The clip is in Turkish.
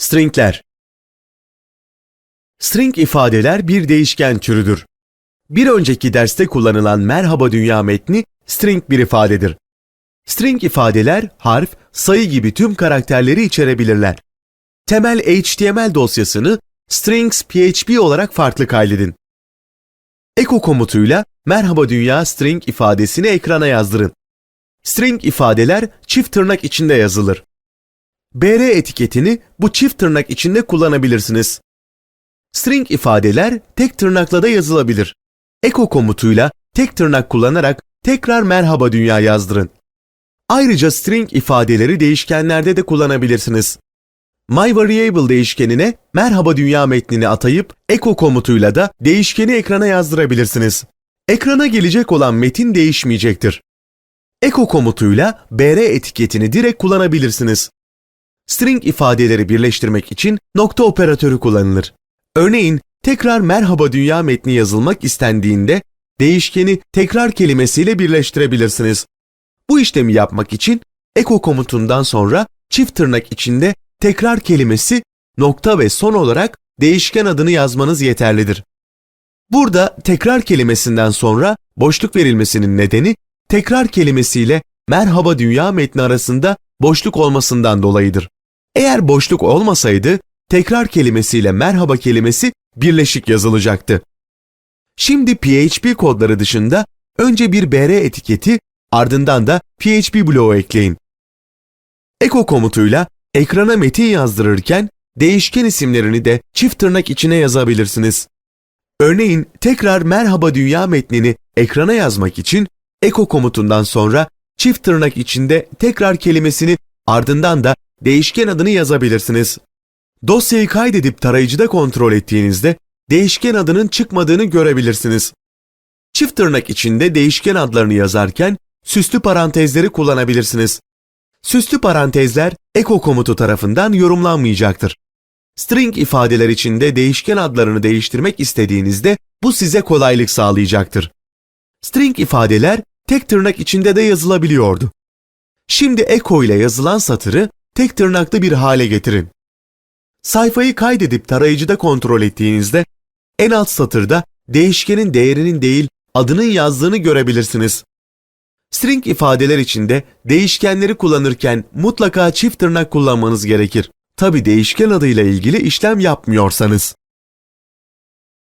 Stringler String ifadeler bir değişken türüdür. Bir önceki derste kullanılan merhaba dünya metni string bir ifadedir. String ifadeler harf, sayı gibi tüm karakterleri içerebilirler. Temel HTML dosyasını strings.php olarak farklı kaydedin. Echo komutuyla merhaba dünya string ifadesini ekrana yazdırın. String ifadeler çift tırnak içinde yazılır. BR etiketini bu çift tırnak içinde kullanabilirsiniz. String ifadeler tek tırnakla da yazılabilir. Echo komutuyla tek tırnak kullanarak tekrar merhaba dünya yazdırın. Ayrıca string ifadeleri değişkenlerde de kullanabilirsiniz. MyVariable değişkenine merhaba dünya metnini atayıp echo komutuyla da değişkeni ekrana yazdırabilirsiniz. Ekrana gelecek olan metin değişmeyecektir. Echo komutuyla br etiketini direkt kullanabilirsiniz. String ifadeleri birleştirmek için nokta operatörü kullanılır. Örneğin tekrar merhaba dünya metni yazılmak istendiğinde değişkeni tekrar kelimesiyle birleştirebilirsiniz. Bu işlemi yapmak için echo komutundan sonra çift tırnak içinde tekrar kelimesi nokta ve son olarak değişken adını yazmanız yeterlidir. Burada tekrar kelimesinden sonra boşluk verilmesinin nedeni tekrar kelimesiyle merhaba dünya metni arasında boşluk olmasından dolayıdır. Eğer boşluk olmasaydı tekrar kelimesiyle merhaba kelimesi birleşik yazılacaktı. Şimdi PHP kodları dışında önce bir br etiketi ardından da PHP bloğu ekleyin. Echo komutuyla ekrana metin yazdırırken değişken isimlerini de çift tırnak içine yazabilirsiniz. Örneğin tekrar merhaba dünya metnini ekrana yazmak için echo komutundan sonra çift tırnak içinde tekrar kelimesini ardından da değişken adını yazabilirsiniz. Dosyayı kaydedip tarayıcıda kontrol ettiğinizde değişken adının çıkmadığını görebilirsiniz. Çift tırnak içinde değişken adlarını yazarken süslü parantezleri kullanabilirsiniz. Süslü parantezler echo komutu tarafından yorumlanmayacaktır. String ifadeler içinde değişken adlarını değiştirmek istediğinizde bu size kolaylık sağlayacaktır. String ifadeler tek tırnak içinde de yazılabiliyordu. Şimdi echo ile yazılan satırı tek tırnaklı bir hale getirin. Sayfayı kaydedip tarayıcıda kontrol ettiğinizde en alt satırda değişkenin değerinin değil adının yazdığını görebilirsiniz. String ifadeler içinde değişkenleri kullanırken mutlaka çift tırnak kullanmanız gerekir. Tabi değişken adıyla ilgili işlem yapmıyorsanız.